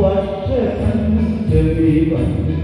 വട്ട പഞ്ചമി വന്നു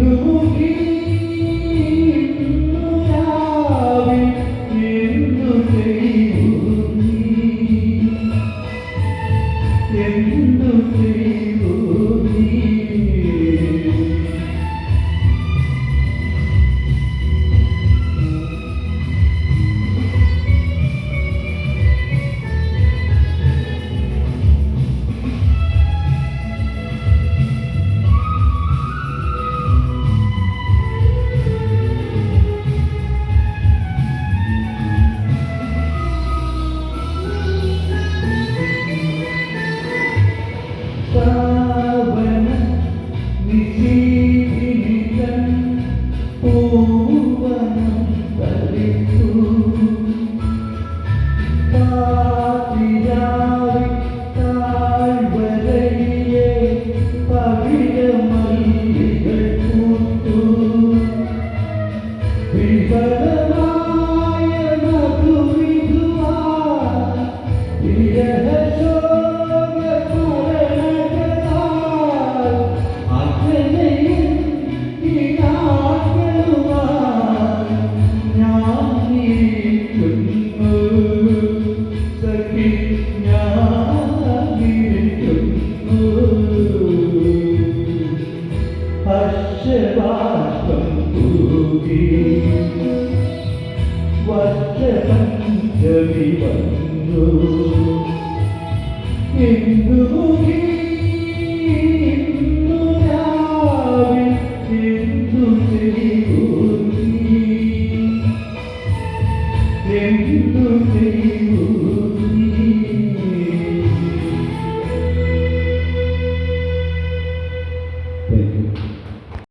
You give ബാഷ്പം തൂകി വജ്രപഞ്ചമി വന്നു. എന്തു നോക്കി